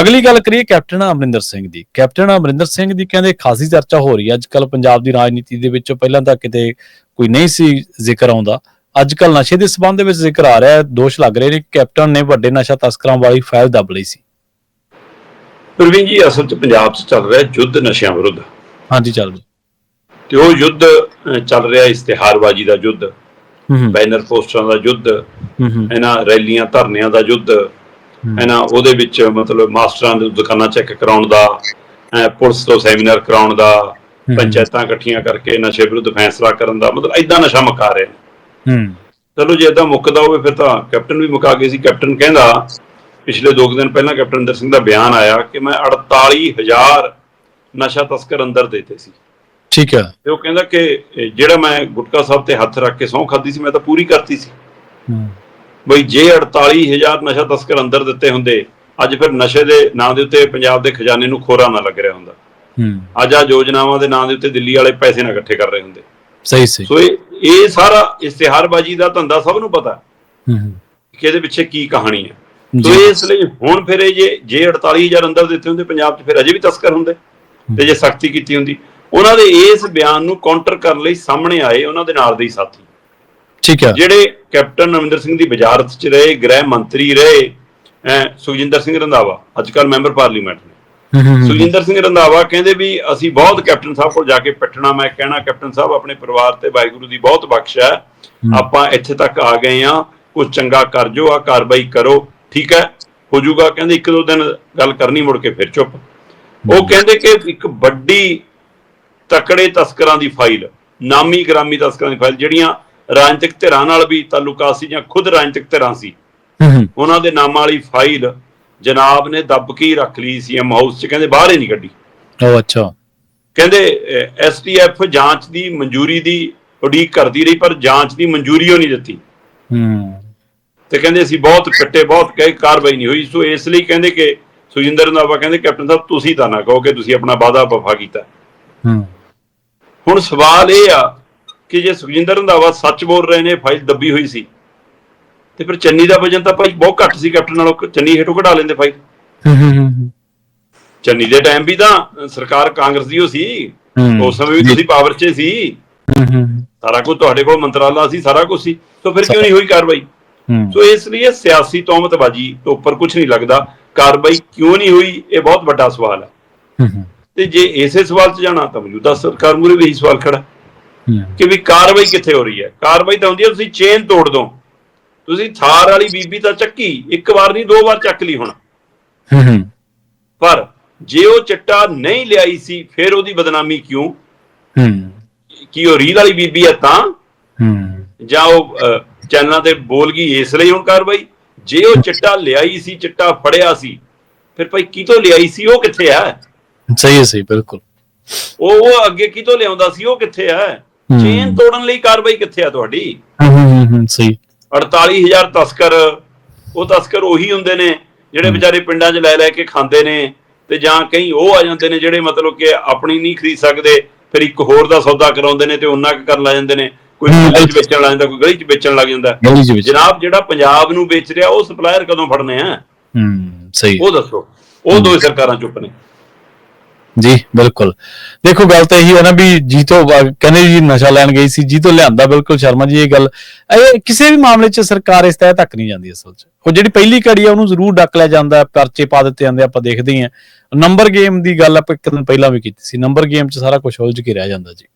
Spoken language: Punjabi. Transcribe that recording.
ਅਗਲੀ ਗੱਲ ਕਰੀਏ ਕੈਪਟਨ ਅਮਰਿੰਦਰ ਸਿੰਘ ਦੀ। ਕੈਪਟਨ ਅਮਰਿੰਦਰ ਸਿੰਘ ਦੀ ਕਹਿੰਦੇ ਖਾਸੀ ਚਰਚਾ ਹੋ ਰਹੀ ਹੈ। ਅੱਜ ਕੱਲ ਪੰਜਾਬ ਦੀ ਰਾਜਨੀਤੀ ਦੇ ਵਿੱਚ ਪਹਿਲਾਂ ਤਾਂ ਕਿਤੇ ਕੋਈ ਨਹੀਂ ਸੀ ਜ਼ਿਕਰ ਆਉਂਦਾ। ਅੱਜ ਕੱਲ ਨਸ਼ੇ ਦੇ ਸਬੰਧ ਦੇ ਵਿੱਚ ਜ਼ਿਕਰ ਆ ਰਿਹਾ ਹੈ। ਦੋਸ਼ ਲੱਗ ਰਹੇ ਨੇ ਕੈਪਟਨ ਨੇ ਵੱਡੇ ਨਸ਼ਾ ਤਸਕਰਾਂ ਵਾਲੀ ਫਾਈਲ ਦੱਬ ਲਈ ਸੀ। ਪ੍ਰਵੀਨ ਜੀ ਅਸਲ 'ਚ ਪੰਜਾਬ 'ਚ ਚੱਲ ਰਿਹਾ ਯੁੱਧ ਨਸ਼ਿਆਂ ਵਿਰੁੱਧ। ਹਾਂਜੀ ਚੱਲ ਜੀ ਤੇ ਉਹ ਯੁੱਧ ਚੱਲ ਰਿਹਾ ਇਸ਼ਤਿਹਾਰਬਾਜ਼ੀ ਦਾ ਯੁੱਧ ਬੈਨਰ ਪੋਸਟਰਾਂ ਦਾ ਯੁੱਧ ਇਹਨਾਂ ਰੈਲੀਆਂ ਧਰਨਿਆਂ ਦਾ ਯੁੱਧ। ਇਹਨਾਂ ਉਹਦੇ ਵਿੱਚ ਮਤਲਬ ਮਾਸਟਰਾਂ ਦੇ ਦੁਕਾਨਾਂ ਚੈੱਕ ਕਰਾਉਣ ਦਾ ਪੁਲਿਸ ਤੋਂ ਸੈਮੀਨਾਰ ਕਰਾਉਣ ਦਾ ਹੂੰ। ਪੰਚਾਇਤਾਂ ਇਕੱਠੀਆਂ ਕਰਕੇ ਨਸ਼ੇ ਵਿਰੁੱਧ ਫੈਸਲਾ ਕਰਨ ਦਾ ਮਤਲਬ ਐਦਾਂ ਨਸ਼ਾ ਮੁਕਾ ਰਹੇ ਨੇ। ਹੂੰ। ਚਲੋ ਜੇ ਇਦਾਂ ਮੁੱਕਦਾ ਹੋਵੇ ਫਿਰ ਤਾਂ ਕੈਪਟਨ ਵੀ ਮੁਕਾ ਗਏ ਸੀ। ਕੈਪਟਨ ਕਹਿੰਦਾ ਪਿਛਲੇ 2 ਦਿਨ ਪਹਿਲਾਂ ਕੈਪਟਨ ਅਮਰਿੰਦਰ ਸਿੰਘ ਦਾ ਬਿਆਨ ਆਇਆ ਕਿ ਮੈਂ 48000 ਨਸ਼ਾ ਤਸਕਰ ਅੰਦਰ ਦੇਤੇ ਸੀ। ਠੀਕ ਹੈ ਤੇ ਉਹ ਕਹਿੰਦਾ ਕਿ ਜਿਹੜਾ ਮੈਂ ਗੁਟਕਾ ਸਾਹਿਬ ਤੇ ਹੱਥ ਰੱਖ ਕੇ ਸਹੁੰ ਖਾਦੀ ਸੀ ਮੈਂ ਤਾਂ ਪੂਰੀ ਕਰਤੀ ਸੀ। ਹੂੰ। ਬਈ ਜੇ 48000 ਨਸ਼ਾ ਤਸਕਰ ਅੰਦਰ ਦਿੱਤੇ ਹੁੰਦੇ ਅੱਜ ਫਿਰ ਨਸ਼ੇ ਦੇ ਨਾਂ ਦੇ ਉੱਤੇ ਪੰਜਾਬ ਦੇ ਖਜ਼ਾਨੇ ਨੂੰ ਖੋਰਾ ਨਾ ਲੱਗ ਰਿਹਾ ਹੁੰਦਾ। ਹੂੰ। ਅੱਜ ਆ ਯੋਜਨਾਵਾਂ ਦੇ ਨਾਂ ਦੇ ਉੱਤੇ ਦਿੱਲੀ ਵਾਲੇ ਪੈਸੇ ਨਾ ਇਕੱਠੇ ਕਰ ਰਹੇ ਹੁੰਦੇ। ਸਹੀ ਸਹੀ। ਸੋ ਇਹ ਇਹ ਸਾਰਾ ਇਸ਼ਤਿਹਾਰਬਾਜ਼ੀ ਦਾ ਧੰਦਾ ਸਭ ਨੂੰ ਪਤਾ। ਹੂੰ ਹੂੰ। ਕਿ ਇਹਦੇ ਪਿੱਛੇ ਕੀ ਕਹਾਣੀ ਹੈ। ਸੋ ਇਸ ਲਈ ਹੁਣ ਫਿਰ ਇਹ ਜੇ ਜੇ 48000 ਅੰਦਰ ਦਿੱਤੇ ਹੁੰਦੇ ਪੰਜਾਬ 'ਚ ਫਿਰ ਅਜੇ ਵੀ ਤਸਕਰ ਹੁੰਦੇ ਤੇ ਜੇ ਸਖਤੀ ਕੀਤੀ ਹੁੰਦੀ। ਉਹਨਾਂ ਦੇ ਇਸ ਬਿਆਨ ਨੂੰ ਕਾਊਂਟਰ ਕਰਨ ਲਈ ਸਾਹਮਣੇ ਆਏ ਉਹਨਾਂ ਦੇ ਨਾਲ ਦੇ ਹੀ ਸਾਥੀ। ਠੀਕ ਹੈ। ਜਿਹੜੇ ਕੈਪਟਨ ਅਮਰਿੰਦਰ ਸਿੰਘ ਦੀ ਵਜ਼ਾਰਤ 'ਚ ਰਹੇ ਗ੍ਰਹਿ ਮੰਤਰੀ ਰਹੇ ਸੁਖਜਿੰਦਰ ਸਿੰਘ ਰੰਧਾਵਾ ਅੱਜ ਕੱਲ ਮੈਂਬਰ ਪਾਰਲੀਮੈਂਟ ਨੇ। ਸੁਖਜਿੰਦਰ ਸਿੰਘ ਰੰਧਾਵਾ ਕਹਿੰਦੇ ਵੀ ਅਸੀਂ ਬਹੁਤ ਕੈਪਟਨ ਸਾਹਿਬ ਕੋਲ ਜਾ ਕੇ ਪਿੱਟਣਾ ਮੈਂ ਕਹਿਣਾ ਕੈਪਟਨ ਸਾਹਿਬ ਆਪਣੇ ਪਰਿਵਾਰ ਤੇ ਵਾਹਿਗੁਰੂ ਦੀ ਬਹੁਤ ਬਖਸ਼ ਹੈ। ਆਪਾਂ ਇੱਥੇ ਤੱਕ ਆ ਗਏ ਆ ਕੁਝ ਚੰਗਾ ਕਰ ਜੋ ਆ ਕਾਰਵਾਈ ਕਰੋ ਠੀਕ ਹੈ? ਹੋ ਜਾਊਗਾ ਕਹਿੰਦੇ ਇੱਕ ਦੋ ਦਿਨ ਗੱਲ ਕਰਨੀ ਮੁੜ ਕੇ ਫਿਰ ਚੁੱਪ। ਉਹ ਕਹਿੰਦੇ ਕਿ ਇੱਕ ਵੱਡੀ ਤਕੜੇ ਤਸਕਰਾਂ ਦੀ ਫਾਈਲ ਨਾਮੀ ਗ੍ਰਾਮੀ ਤਸਕਰਾਂ ਦੀ ਫਾਈਲ ਜਿਹੜੀਆਂ ਰਾਜਨੀਤਿਕ ਧਿਰਾਂ ਨਾਲ ਵੀ ਤਾਲੁਕਾਤ ਸੀ ਜਾਂ ਖੁਦ ਰਾਜਨੀਤਿਕ ਧਿਰਾਂ ਸੀ। ਉਹਨਾਂ ਦੇ ਨਾਮਾਂ ਵਾਲੀ ਫਾਈਲ ਜਨਾਬ ਨੇ ਦੱਬ ਕੇ ਰੱਖ ਲਈ ਸੀਐਮ ਹਾਊਸ 'ਚ। ਕਹਿੰਦੇ ਬਾਹਰ ਹੀ ਨਹੀਂ ਕੱਢੀ। ਉਹ ਅੱਛਾ। ਕਹਿੰਦੇ ਐਸਟੀਐਫ ਜਾਂਚ ਦੀ ਮਨਜ਼ੂਰੀ ਦੀ ਉਡੀਕ ਕਰਦੀ ਰਹੀ ਪਰ ਜਾਂਚ ਦੀ ਮਨਜ਼ੂਰੀ ਉਹ ਨਹੀਂ ਦਿੱਤੀ। ਹੂੰ। ਤੇ ਕਹਿੰਦੇ ਅਸੀਂ ਬਹੁਤ ਕੱਟੇ ਬਹੁਤ ਕਹੇ ਕਾਰਵਾਈ ਨਹੀਂ ਹੋਈ। ਸੋ ਇਸ ਲਈ ਕਹਿੰਦੇ ਕਿ ਸੁਜਿੰਦਰ ਰੰਧਾਵਾ ਕਹਿੰਦੇ ਕੈਪਟਨ ਸਾਹਿਬ ਤੁਸੀਂ ਤਾਂ ਨਾ ਕਹੋ ਕਿ ਤੁਸੀਂ ਆਪਣਾ ਵਾਅਦਾ ਵਫਾ ਕੀਤਾ। ਹੂੰ। ਹੁਣ ਸਵਾਲ ਇਹ ਆ ਕਿ ਜੇ ਸੁਖਜਿੰਦਰ ਰੰਧਾਵਾ ਸੱਚ ਬੋਲ ਰਹੇ ਨੇ ਫਾਈਲ ਦੱਬੀ ਹੋਈ ਸੀ। ਤੇ ਫਿਰ ਚੰਨੀ ਦਾ ਵਜਨ ਤਾਂ ਭਾਈ ਬਹੁਤ ਘੱਟ ਸੀ ਕੈਪਟਨ ਨਾਲੋਂ ਚੰਨੀ ਹੇਠੋਂ ਕਢਾ ਲੈਂਦੇ ਫਾਈਲ। ਹੂੰ ਹੂੰ ਹੂੰ ਚੰਨੀ ਦੇ ਟਾਈਮ ਵੀ ਤਾਂ ਸਰਕਾਰ ਕਾਂਗਰਸ ਦੀ ਹੋ ਸੀ। ਉਸ ਸਮੇਂ ਵੀ। ਤੁਸੀਂ ਪਾਵਰ 'ਚ ਸੀ। ਸਾਰਾ ਕੁਝ ਤੁਹਾਡੇ ਕੋਲ ਮੰਤਰਾਲਾ ਸੀ ਸਾਰਾ ਕੁਝ ਸੀ। ਤਾਂ ਫਿਰ ਕਿਉਂ ਨਹੀਂ ਹੋਈ ਕਾਰਵਾਈ? ਸੋ ਇਸ ਲਈ ਇਹ ਸਿਆਸੀ ਤੋਮਤਬਾਜੀ ਤੋਂ ਉੱਪਰ ਕੁਝ ਨਹੀਂ ਲੱਗਦਾ। ਕਾਰਵਾਈ ਕਿਉਂ ਨਹੀਂ ਹੋਈ ਇਹ ਬਹੁਤ ਵੱਡਾ ਸਵਾਲ ਹੈ। ਤੇ ਜੇ ਇਸੇ ਸਵਾਲ 'ਚ ਜਾਣਾ ਤਾਂ ਮੌਜੂਦਾ ਸਰਕਾਰ ਮੂਰੇ ਵੀ ਇਹੀ ਸਵਾਲ ਖੜਾ। ਕਿ ਵੀ ਕਾਰਵਾਈ ਕਿੱਥੇ ਹੋ ਰਹੀ ਹੈ? ਕਾਰਵਾਈ ਤਾਂ ਹੁੰਦੀ ਹੈ ਤੁਸੀਂ ਚੇਨ ਤੋੜ ਦੋ ਤੁਸੀਂ ਥਾਰ ਵਾਲੀ ਬੀਬੀ ਤਾਂ ਚੱਕੀ ਇੱਕ ਵਾਰ ਨਹੀਂ ਦੋ ਵਾਰ ਚੱਕ ਲਈ ਹੁਣ। ਹੂੰ ਪਰ ਜੇ ਉਹ ਚਿੱਟਾ ਨਹੀਂ ਲਿਆਈ ਸੀ ਫਿਰ ਉਹਦੀ ਬਦਨਾਮੀ ਕਿਉਂ? ਹੂੰ। ਕੀ ਉਹ ਰੀਲ ਵਾਲੀ ਬੀਬੀ ਹੈ ਤਾਂ? ਹੂੰ। ਜਾਂ ਉਹ ਚੈਨਲਾਂ ਤੇ ਬੋਲ ਗਈ ਇਸ ਲਈ ਹੁਣ ਕਾਰਵਾਈ? ਜੇ ਉਹ ਚਿੱਟਾ ਲਿਆਈ ਸੀ ਚਿੱਟਾ ਫੜਿਆ ਸੀ ਫਿਰ ਭਾਈ ਕਿਤੋਂ ਲਿਆਈ ਸੀ ਉਹ ਕਿੱਥੇ ਹੈ? ਸਹੀ ਹੈ ਸਹੀ ਬਿਲਕੁਲ। ਉਹ ਉਹ ਅੱਗੇ ਕਿਤੋਂ ਲਿਆਉਂਦਾ ਸੀ ਉਹ ਕਿੱਥੇ ਹੂੰ। ਚੇਨ ਤੋੜਨ ਲਈ ਕਾਰਵਾਈ ਕਿੱਥੇ ਹੈ ਤੁਹਾਡੀ? ਹੂੰ ਹੂੰ ਸਹੀ। 48000 ਤਸਕਰ ਉਹ ਤਸਕਰ ਉਹੀ ਹੁੰਦੇ ਨੇ ਜਿਹੜੇ ਵਿਚਾਰੇ ਪਿੰਡਾਂ 'ਚ ਲੈ ਲੈ ਕੇ ਖਾਂਦੇ ਨੇ ਤੇ ਜਾਂ ਕਈ ਉਹ ਆ ਜਾਂਦੇ ਨੇ ਜਿਹੜੇ ਮਤਲਬ ਕਿ ਆਪਣੀ ਨਹੀਂ ਖਰੀਦ ਸਕਦੇ ਫਿਰ ਇੱਕ ਹੋਰ ਦਾ ਸੌਦਾ ਕਰਾਉਂਦੇ ਨੇ ਤੇ ਉਹਨਾਂ ਕੁ ਕਰਨ ਲੱਗ ਜਾਂਦੇ ਨੇ। ਕੋਈ। ਗਲੀ 'ਚ ਵੇਚਣ ਲੱਗ ਜਾਂਦਾ ਕੋਈ ਗਲੀ 'ਚ ਵੇਚਣ ਲੱਗ ਜਾਂਦਾ। ਜਨਾਬ ਜਿਹੜਾ ਪੰਜਾਬ ਨੂੰ ਵੇਚ ਰਿਹਾ ਉਹ ਸਪਲਾਇਰ ਕਦੋਂ ਫੜਨੇ ਆ? ਹੂੰ ਸਹੀ। ਉਹ ਦੱਸੋ। ਉਹ ਦੋ ਸਰਕਾਰਾਂ ਚੁੱਪ ਨੇ। ਜੀ, ਬਿਲਕੁਲ। ਦੇਖੋ, ਗੱਲ ਤਾਂ ਇਹੀ ਹੈ ਨਾ ਵੀ ਜੀ ਤੋਂ ਕਹਿੰਦੇ ਜੀ ਨਸ਼ਾ ਲੈਣ ਗਈ ਸੀ ਜੀ ਤੋਂ ਲਿਆਂਦਾ, ਬਿਲਕੁਲ ਸ਼ਰਮਾ ਜੀ ਇਹ ਗੱਲ। ਇਹ ਕਿਸੇ ਵੀ ਮਾਮਲੇ 'ਚ ਸਰਕਾਰ ਇਸ ਤਹਿ ਤੱਕ ਨਹੀਂ ਜਾਂਦੀ ਅਸਲ 'ਚ। ਉਹ ਜਿਹੜੀ ਪਹਿਲੀ ਕੜੀ ਆ, ਉਹਨੂੰ ਜ਼ਰੂਰ ਡੱਕ ਲਿਆ ਜਾਂਦਾ, ਪਰਚੇ ਪਾ ਦਿੱਤੇ ਜਾਂਦੇ, ਆਪਾਂ ਦੇਖਦੇ ਹੀ ਆ ਨੰਬਰ ਗੇਮ ਦੀ ਗੱਲ ਆਪਾਂ ਇੱਕ ਦਿਨ ਪਹਿਲਾਂ ਵੀ ਕੀਤੀ ਸੀ। ਨੰਬਰ ਗੇਮ 'ਚ ਸਾਰਾ ਕੁਝ ਉਲਝ ਕੇ ਰਹਿ ਜਾਂਦਾ ਜੀ।